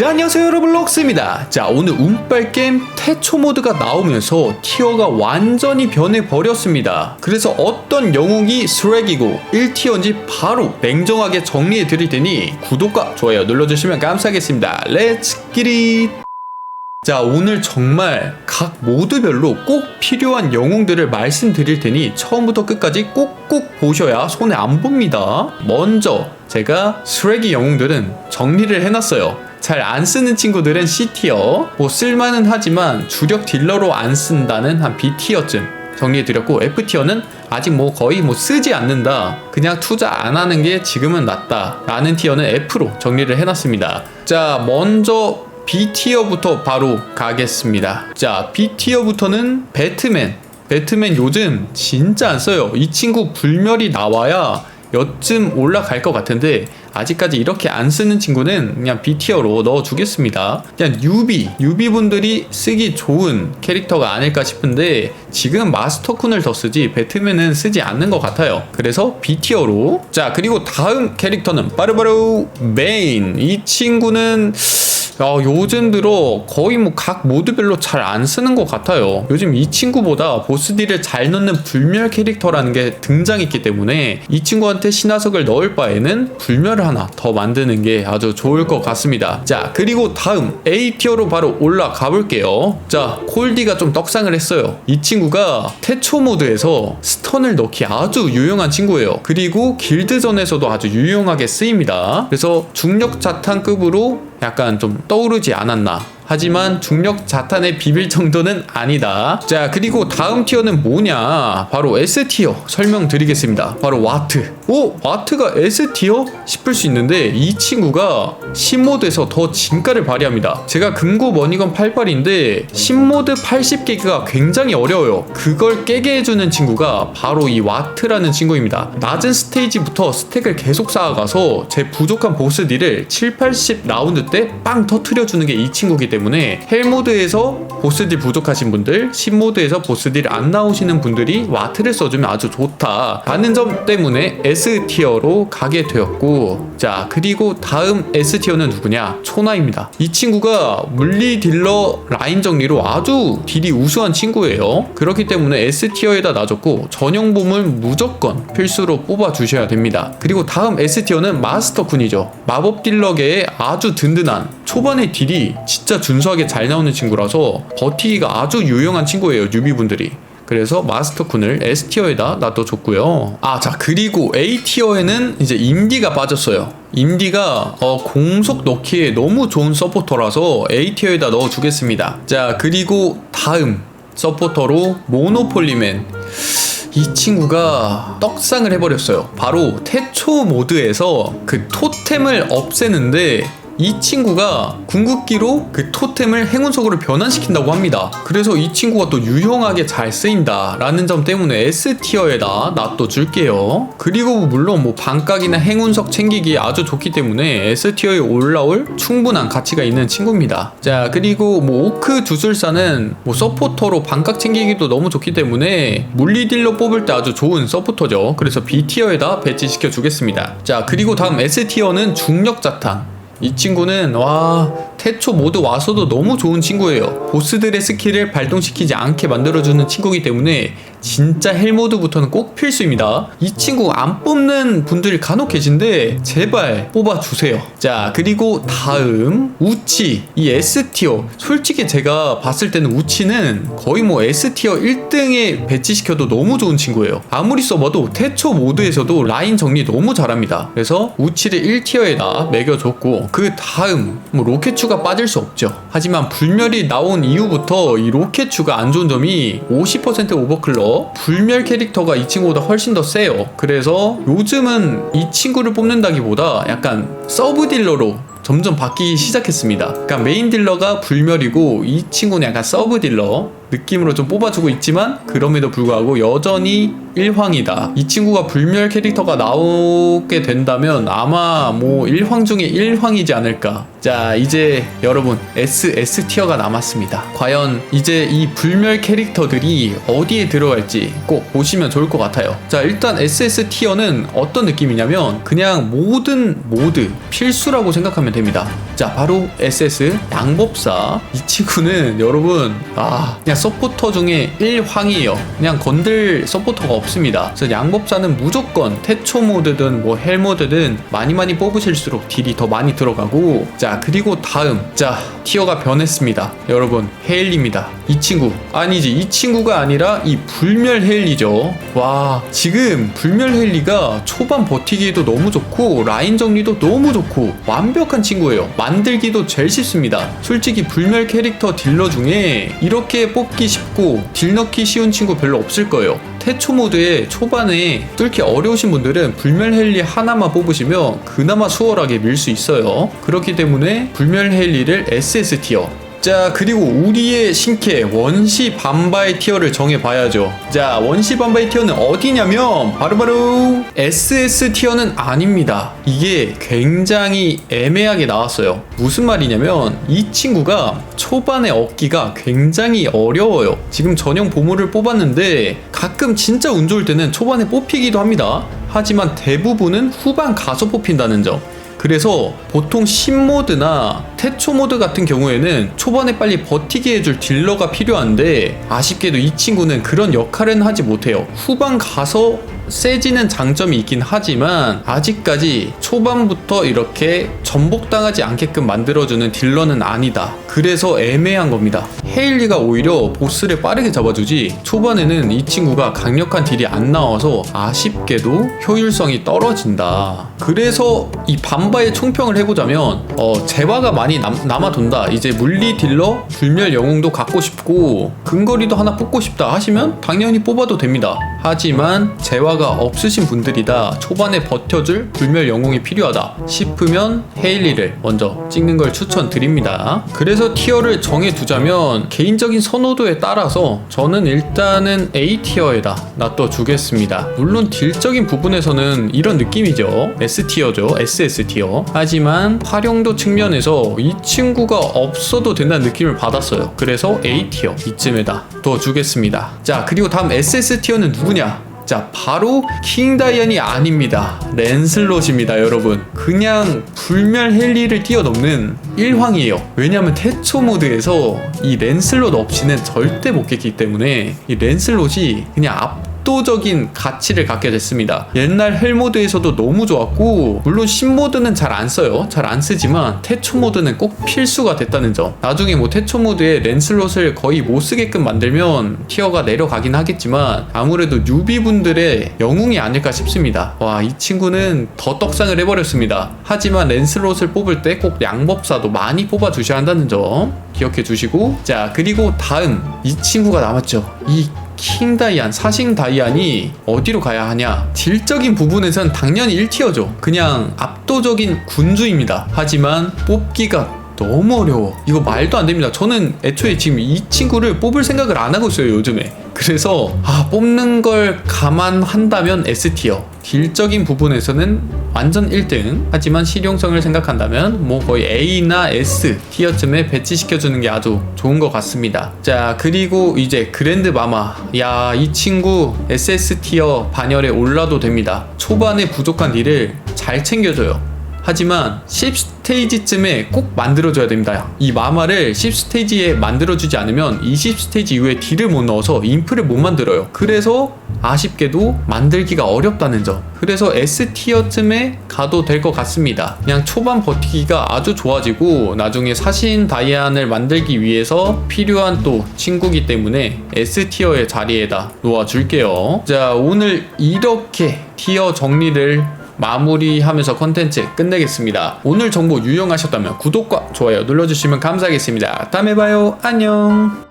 자 안녕하세요 여러분. 럭스입니다. 자 오늘 운빨 게임 태초 모드가 나오면서 티어가 완전히 변해버렸습니다. 그래서 어떤 영웅이 쓰레기고 1티어인지 바로 냉정하게 정리해 드릴 테니 구독과 좋아요 눌러주시면 감사하겠습니다. 렛츠 기릿 자 오늘 정말 각 모드별로 꼭 필요한 영웅들을 말씀드릴 테니 처음부터 끝까지 꼭꼭 보셔야 손에 안 봅니다. 먼저 제가 쓰레기 영웅들은 정리를 해놨어요 잘 안 쓰는 친구들은 C티어 뭐 쓸만은 하지만 주력 딜러로 안 쓴다는 한 B티어쯤 정리해드렸고 F티어는 아직 뭐 거의 뭐 쓰지 않는다 그냥 투자 안 하는 게 지금은 낫다 라는 티어는 F로 정리를 해놨습니다 자 먼저 B티어부터 바로 가겠습니다. 자, B티어부터는 배트맨. 배트맨 요즘 진짜 안 써요. 이 친구 불멸이 나와야 여쯤 올라갈 것 같은데 아직까지 이렇게 안 쓰는 친구는 그냥 B티어로 넣어주겠습니다. 그냥 뉴비, 뉴비분들이 쓰기 좋은 캐릭터가 아닐까 싶은데 지금 마스터쿤을 더 쓰지 배트맨은 쓰지 않는 것 같아요. 그래서 B티어로 자 그리고 다음 캐릭터는 바로바로 메인 이 친구는 야, 요즘 들어 거의 뭐 각 모드별로 잘 안 쓰는 것 같아요. 요즘 이 친구보다 보스딜을 잘 넣는 불멸 캐릭터라는 게 등장했기 때문에 이 친구한테 신화석을 넣을 바에는 불멸을 하나 더 만드는 게 아주 좋을 것 같습니다. 자, 그리고 다음 A티어로 바로 올라가 볼게요. 자, 콜디가 좀 떡상을 했어요. 이 친구가 태초 모드에서 스턴을 넣기 아주 유용한 친구예요. 그리고 길드전에서도 아주 유용하게 쓰입니다. 그래서 중력 자탄급으로 약간 좀 떠오르지 않았나 하지만 중력 자탄에 비빌 정도는 아니다. 자, 그리고 다음 티어는 뭐냐? 바로 S티어 설명드리겠습니다. 바로 와트. 오, 와트가 S티어? 싶을 수 있는데 이 친구가 신모드에서 더 진가를 발휘합니다. 제가 금고 머니건 88인데 신모드 80개가 굉장히 어려워요. 그걸 깨게 해주는 친구가 바로 이 와트라는 친구입니다. 낮은 스테이지부터 스택을 계속 쌓아가서 제 부족한 보스 딜을 7, 80 라운드 때 빵 터트려주는 게 이 친구기 때문에 때문에 헬모드에서 보스딜 부족하신 분들, 신모드에서 보스딜 안 나오시는 분들이 와트를 써주면 아주 좋다 라는 점 때문에 S티어로 가게 되었고 자 그리고 다음 S티어는 누구냐? 초나입니다. 이 친구가 물리 딜러 라인 정리로 아주 딜이 우수한 친구예요. 그렇기 때문에 S티어에다 놔줬고 전용봄을 무조건 필수로 뽑아 주셔야 됩니다. 그리고 다음 S티어는 마스터쿤이죠. 마법 딜러계의 아주 든든한 초반에 딜이 진짜 준수하게 잘 나오는 친구라서 버티기가 아주 유용한 친구예요 뉴비분들이. 그래서 마스터쿤을 S티어에다 놔둬줬고요. 아 자 그리고 A티어에는 이제 임디가 빠졌어요. 임디가 어, 공속 넣기에 너무 좋은 서포터라서 A티어에다 넣어주겠습니다. 자 그리고 다음 서포터로 모노폴리맨. 이 친구가 떡상을 해버렸어요. 바로 태초 모드에서 그 토템을 없애는데 이 친구가 궁극기로 그 토템을 행운석으로 변환시킨다고 합니다. 그래서 이 친구가 또 유용하게 잘 쓰인다 라는 점 때문에 S티어에다 놔둬줄게요. 그리고 물론 뭐 반각이나 행운석 챙기기 아주 좋기 때문에 S티어에 올라올 충분한 가치가 있는 친구입니다. 자 그리고 뭐 오크 주술사는 뭐 서포터로 반각 챙기기도 너무 좋기 때문에 물리딜러 뽑을 때 아주 좋은 서포터죠. 그래서 B티어에다 배치시켜 주겠습니다. 자 그리고 다음 S티어는 중력 자탄 이 친구는 와 태초 모두 와서도 너무 좋은 친구예요. 보스들의 스킬을 발동시키지 않게 만들어주는 친구이기 때문에 진짜 헬모드부터는 꼭 필수입니다. 이 친구 안 뽑는 분들이 간혹 계신데 제발 뽑아주세요. 자 그리고 다음 우치 이 S티어 솔직히 제가 봤을 때는 우치는 거의 뭐 S티어 1등에 배치시켜도 너무 좋은 친구예요. 아무리 써봐도 태초 모드에서도 라인 정리 너무 잘합니다. 그래서 우치를 1티어에다 매겨줬고 그 다음 뭐 로켓 추가 빠질 수 없죠. 하지만 불멸이 나온 이후부터 이 로켓추가 안 좋은 점이 50% 오버클럭 불멸 캐릭터가 이 친구보다 훨씬 더 세요. 그래서 요즘은 이 친구를 뽑는다기보다 약간 서브 딜러로 점점 바뀌기 시작했습니다. 그러니까 메인 딜러가 불멸이고 이 친구는 약간 서브 딜러 느낌으로 좀 뽑아주고 있지만 그럼에도 불구하고 여전히 1황이다. 이 친구가 불멸 캐릭터가 나오게 된다면 아마 뭐 1황 중에 1황이지 않을까. 자, 이제 여러분 S, S 티어가 남았습니다. 과연 이제 이 불멸 캐릭터들이 어디에 들어갈지 꼭 보시면 좋을 것 같아요. 자, 일단 SS 티어는 어떤 느낌이냐면 그냥 모든 모드 필수라고 생각하면 됩니다. 자 바로 SS 양법사. 이 친구는 여러분 아 그냥 서포터 중에 1황이에요. 그냥 건들 서포터가 없습니다. 그래서 양법사는 무조건 태초 모드든 뭐 헬 모드든 많이 많이 뽑으실수록 딜이 더 많이 들어가고 자 그리고 다음. 자 티어가 변했습니다. 여러분 헤일입니다. 이 친구. 아니지 이 친구가 아니라 이 불멸 헤일리죠. 와 지금 불멸 헤일리가 초반 버티기에도 너무 좋고 라인 정리도 너무 좋고 완벽한 친구예요 만들기도 제일 쉽습니다 솔직히 불멸 캐릭터 딜러 중에 이렇게 뽑기 쉽고 딜 넣기 쉬운 친구 별로 없을 거예요 태초 모드에 초반에 뚫기 어려우신 분들은 불멸 헬리 하나만 뽑으시면 그나마 수월하게 밀 수 있어요. 그렇기 때문에 불멸 헬리를 SS 티어. 자 그리고 우리의 신캐 원시 반바의 티어를 정해봐야죠. 자 원시 반바의 티어는 어디냐면 바로 바로 SS 티어는 아닙니다. 이게 굉장히 애매하게 나왔어요. 무슨 말이냐면 이 친구가 초반에 얻기가 굉장히 어려워요. 지금 전용 보물을 뽑았는데 가끔 진짜 운 좋을 때는 초반에 뽑히기도 합니다. 하지만 대부분은 후반 가서 뽑힌다는 점 그래서 보통 신모드나 태초 모드 같은 경우에는 초반에 빨리 버티게 해줄 딜러가 필요한데 아쉽게도 이 친구는 그런 역할은 하지 못해요. 후반 가서 세지는 장점이 있긴 하지만 아직까지 초반부터 이렇게 전복당하지 않게끔 만들어주는 딜러는 아니다. 그래서 애매한 겁니다. 헤일리가 오히려 보스를 빠르게 잡아주지 초반에는 이 친구가 강력한 딜이 안 나와서 아쉽게도 효율성이 떨어진다. 그래서 이 반바의 총평을 해보자면 어, 재화가 많이 남, 남아 돈다. 이제 물리 딜러 불멸 영웅도 갖고 싶고 근거리도 하나 뽑고 싶다 하시면 당연히 뽑아도 됩니다. 하지만 재화가 없으신 분들이다 초반에 버텨줄 불멸 영웅이 필요하다 싶으면 헤일리를 먼저 찍는 걸 추천드립니다. 그래서 티어를 정해두자면 개인적인 선호도에 따라서 저는 일단은 A 티어에다 놔둬주겠습니다. 물론 딜적인 부분에서는 이런 느낌이죠. S 티어죠. SS 티어. 하지만 활용도 측면에서 이 친구가 없어도 된다는 느낌을 받았어요. 그래서 A 티어 이쯤에다 둬주겠습니다. 자 그리고 다음 SS 티어는 누구냐? 자, 바로 킹 다이언이 아닙니다. 랜슬롯입니다, 여러분. 그냥 불멸 헬리를 뛰어넘는 1황이에요. 왜냐면 태초 모드에서 이 랜슬롯 없이는 절대 못 깼기 때문에 이 랜슬롯이 그냥 앞 압도적인 가치를 갖게 됐습니다. 옛날 헬 모드에서도 너무 좋았고 물론 신 모드는 잘 안 써요. 잘 안 쓰지만 태초 모드는 꼭 필수가 됐다는 점. 나중에 뭐 태초 모드에 랜슬롯을 거의 못 쓰게끔 만들면 티어가 내려가긴 하겠지만 아무래도 뉴비분들의 영웅이 아닐까 싶습니다. 와 이 친구는 더 떡상을 해버렸습니다. 하지만 랜슬롯을 뽑을 때 꼭 양법사도 많이 뽑아 주셔야 한다는 점 기억해 주시고 자 그리고 다음 이 친구가 남았죠. 이 킹 다이안, 사신 다이안이 어디로 가야 하냐? 딜적인 부분에선 당연히 1티어죠. 그냥 압도적인 군주입니다. 하지만 뽑기가 너무 어려워. 이거 말도 안 됩니다. 저는 애초에 지금 이 친구를 뽑을 생각을 안 하고 있어요, 요즘에. 그래서 아, 뽑는 걸 감안한다면 S티어. 딜적인 부분에서는 완전 1등. 하지만 실용성을 생각한다면 뭐 거의 A나 S 티어쯤에 배치시켜주는 게 아주 좋은 것 같습니다. 자, 그리고 이제 그랜드 마마. 야, 이 친구 SS 티어 반열에 올라도 됩니다. 초반에 부족한 딜을 잘 챙겨줘요. 하지만 10스테이지쯤에 꼭 만들어줘야 됩니다. 이 마마를 10스테이지에 만들어주지 않으면 20스테이지 이후에 딜을 못 넣어서 인프를 못 만들어요. 그래서 아쉽게도 만들기가 어렵다는 점. 그래서 S티어쯤에 가도 될 것 같습니다. 그냥 초반 버티기가 아주 좋아지고 나중에 사신 다이안을 만들기 위해서 필요한 또 친구기 때문에 S티어의 자리에다 놓아줄게요. 자, 오늘 이렇게 티어 정리를 마무리하면서 컨텐츠 끝내겠습니다. 오늘 정보 유용하셨다면 구독과 좋아요 눌러주시면 감사하겠습니다. 다음에 봐요. 안녕.